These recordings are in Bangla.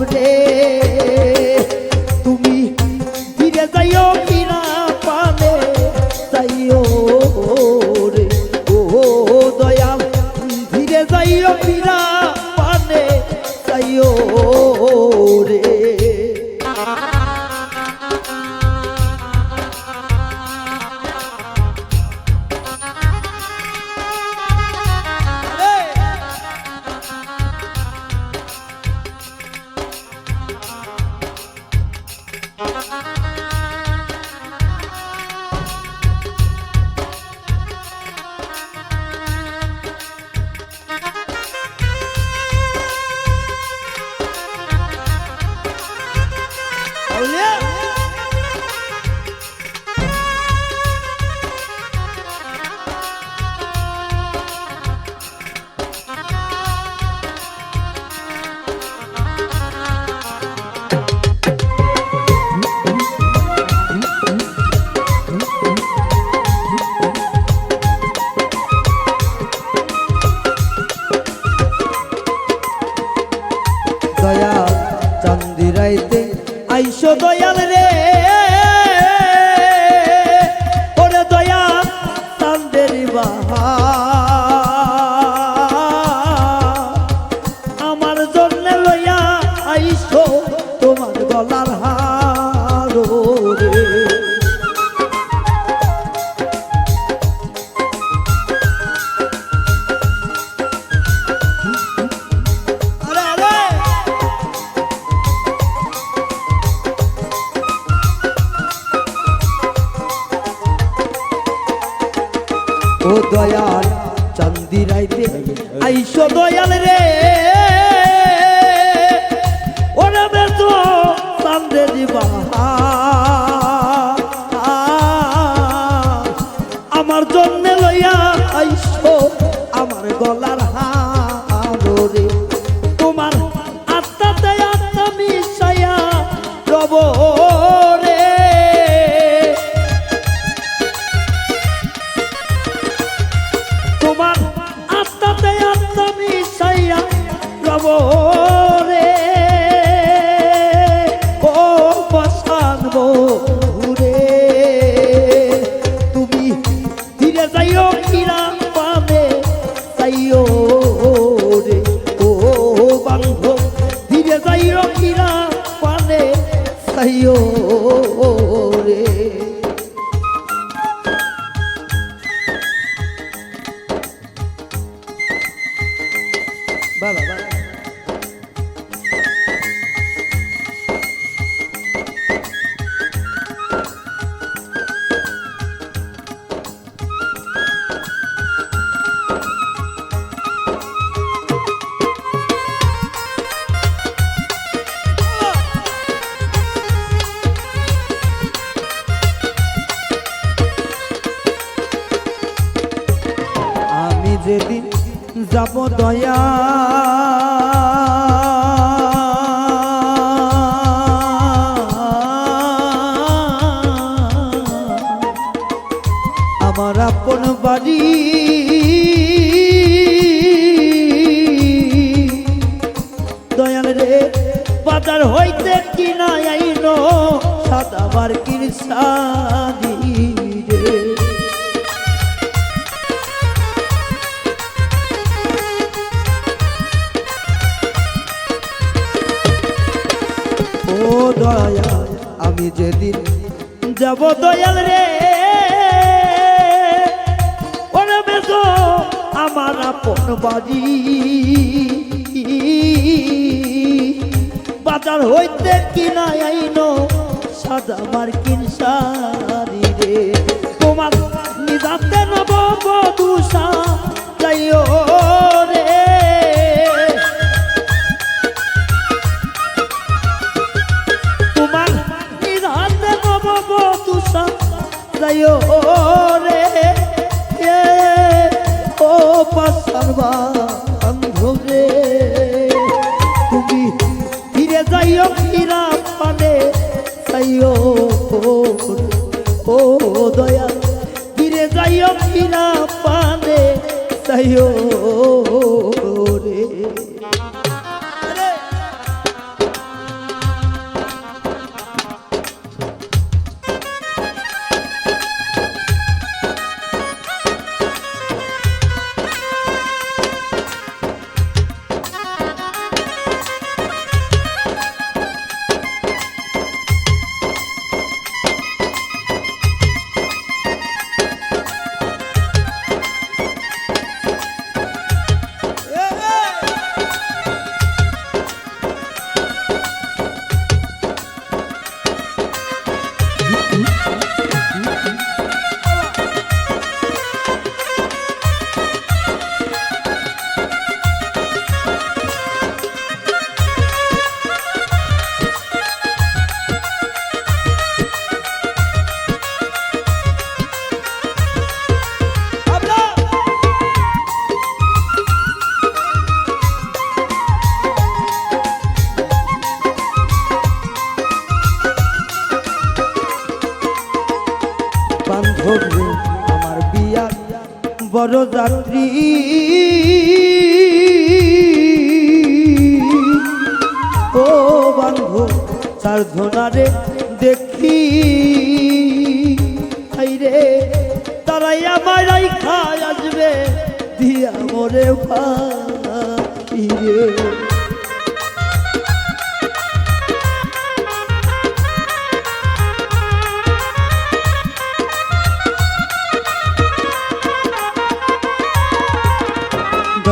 রে। levar আইসো দয়াল রে। ওরে বেতো চান্দে দিবা। আমার জন্য লইয়া আইসো আমার গলার হার তোমার আত্মাতে আত্মা মিশাইয়া রব। কিরা পানে যাইও রে। যেদিন যাব দয়া। আমার আপন বাড়ি। দয়াল রে, বাজার হইতে কিনা আইনো সাদাবার কিরসানি রে যাব দয়াল রে। ওরে বেজো, আমার আপন বাড়ি বাজার হইতে কিনা আইনো, সাদা মার্কিন শাড়ি রে। তোমার নিজাতে নব বধুষা রে ধরবে আমার বিয়া। বড় যাত্রী। ও বান্ধব তার ধনারে দেখি। রে, তারাই আমার খায় আসবে, দিয়া মরে ভাই।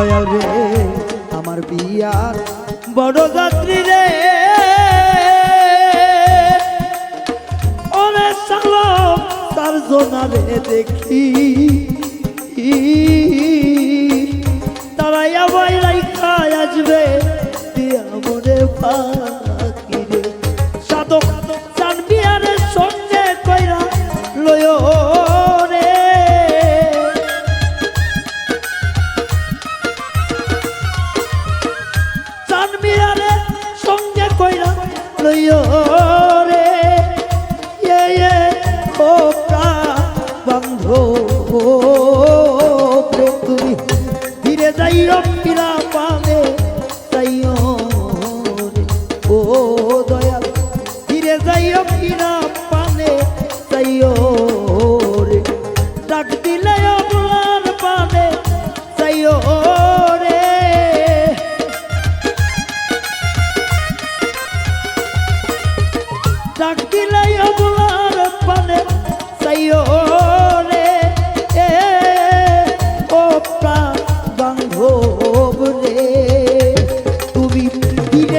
দয়াল রে আমার বিয়ার বড় যাত্রী রে। ওরে সালো তার জোনারে দেখি।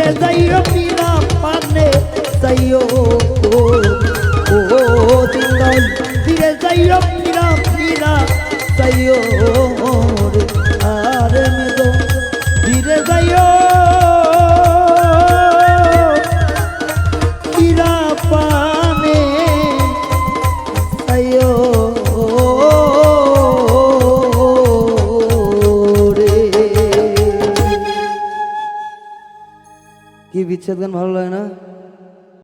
ফিরে যাইও পিনা পানে চাইও ও দিন ফিরে যাইও ఇచ్చేది కానీ వాళ్ళు ఆయన